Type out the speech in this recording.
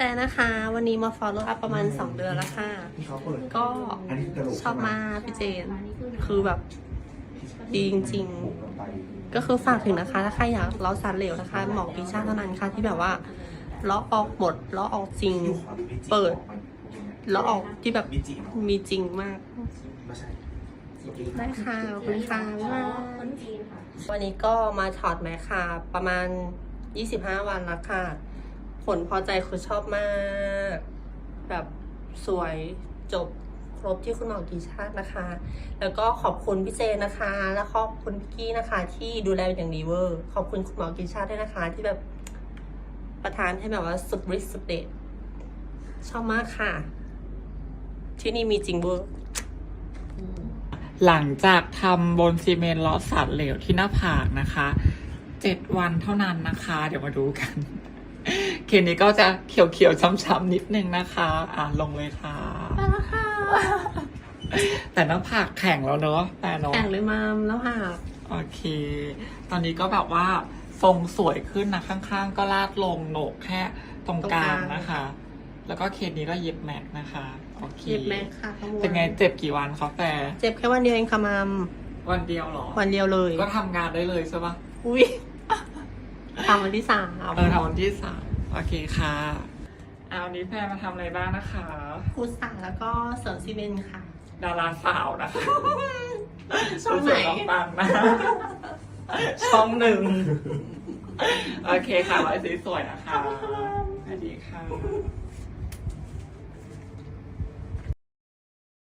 ฟนนะคะ วันนี้มา follow up ประมาณ 2 เดือนแล้วค่ะ ที่เขาเปิดก็อันนี้คือกระโหลกชอบมากพี่เจน คือแบบดีจริงๆ ก็คือฝากถึงนะคะ ถ้าใครอยากเลาะสันเหลวนะคะ หมอปีชาเท่านั้นค่ะที่แบบว่าเลาะออกหมดเลาะออกจริง เปิดเลาะออกที่แบบมีจริงมากไม่ใช่ได้ค่ะขอบคุณค่ะบ๊ายบายวันนี้ก็มาถอดแมคค่ะ ประมาณ 25 วันแล้วค่ะ ผลพอใจคือชอบมาก แบบสวยจบครบที่คุณหมอกีชาตินะคะ แล้วก็ขอบคุณพี่เจนะคะ แล้วขอบคุณพี่กี้นะคะ ที่ดูแลเป็นอย่างดีเวอร์ ขอบคุณคุณหมอกีชาติด้วยนะคะ ที่แบบประทานให้แบบว่าสุดฤทธิ์สุดเดชชอบมากค่ะ ที่นี่มีจริงเวอร์หลังจากทำบนซีเมนต์ลาะสัตว์เหลวที่หน้าผากนะคะ เจ็ดวันเท่านั้นนะคะ เดี๋ยวมาดูกัน เคสนี้ก็จะเขียวๆช้ำๆนิดนึงนะคะ อะลงเลยค่ะ มาแล้วค่ะแต่หน้าผากแข็งแล้วเนอะแต่เนอะแข่งเลยมามแล้วหากโอเค ตอนนี้ก็แบบว่าทรงสวยขึ้นนะข้างๆ ก็ลาดลงโหนกแค่ตรงกลางนะคะ แล้วก็เคสนี้ก็เย็บแม็กนะคะโอเคเจ็บแม็กค่ะทั้งมวลเป็นไงเจ็บกี่วันคะแต่เจ็บแค่วันเดียวเองค่ะมามวันเดียวเหรอ วันเดียวเลย ก็ทำงานได้เลยใช่ปะอุ้ยทำวันที่สามเออทำวันที่สาม โอเคค่ะเอาวันนี้แพรมาทำอะไรบ้างนะคะคูสาแล้วก็เสริมซีเมนต์ค่ะ ดาราสาวนะคะช่องไหน รู้สึกต้องปังนะช่องหนึ่งโอเคค่ะไว้สวยๆนะคะสวัสดีค่ะ